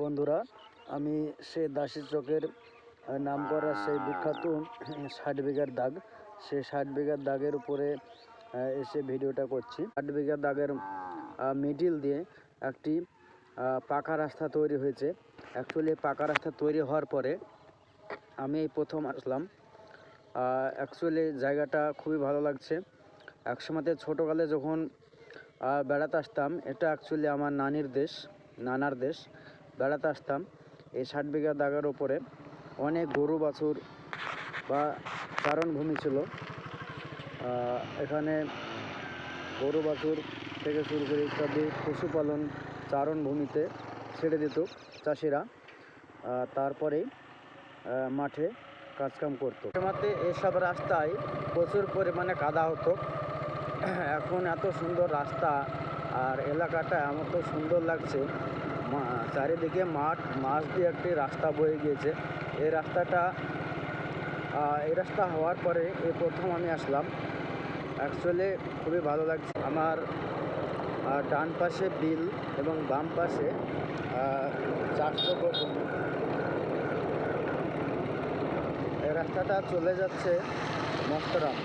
বন্ধুরা, আমি সে দাসী চকের নাম করা সেই বিখ্যাত ষাট বিঘার দাগ। সেই ষাট বিঘার দাগের উপরে এসে ভিডিওটা করছি। ষাট বিঘার দাগের মিডিল দিয়ে একটি পাকা রাস্তা তৈরি হয়েছে। অ্যাকচুয়ালি পাকা রাস্তা তৈরি হওয়ার পরে আমি এই প্রথম আসলাম। অ্যাকচুয়ালি জায়গাটা খুবই ভালো লাগছে। একসময়তে ছোটোকালে যখন বেড়াতে আসতাম, এটা অ্যাকচুয়ালি আমার নানির দেশ, নানার দেশ। বেড়াতে আসতাম। এই ষাট বিঘা দাগার ওপরে অনেক গরু, বাছুর বা চারণভূমি ছিল। এখানে গরু, বাছুর থেকে শুরু করে ইত্যাদি পশুপালন চারণভূমিতে ছেড়ে দিত চাষিরা। তারপরেই মাঠে কাজকাম করতো। মাঠে এসব রাস্তায় প্রচুর পরিমাণে কাদা হতো। এখন এত সুন্দর রাস্তা আর এলাকাটা এমন তো সুন্দর লাগছে। চারিদিকে মাঠ, মাছ দিয়ে একটি রাস্তা বয়ে গিয়েছে। এই রাস্তাটা এই রাস্তা হওয়ার পরে এই প্রথম আমি আসলাম। অ্যাকচুয়ালি খুবই ভালো লাগছে। আমার ডান পাশে বিল এবং বাম পাশে চারশো জমি এই রাস্তাটা চলে যাচ্ছে মস্তরাম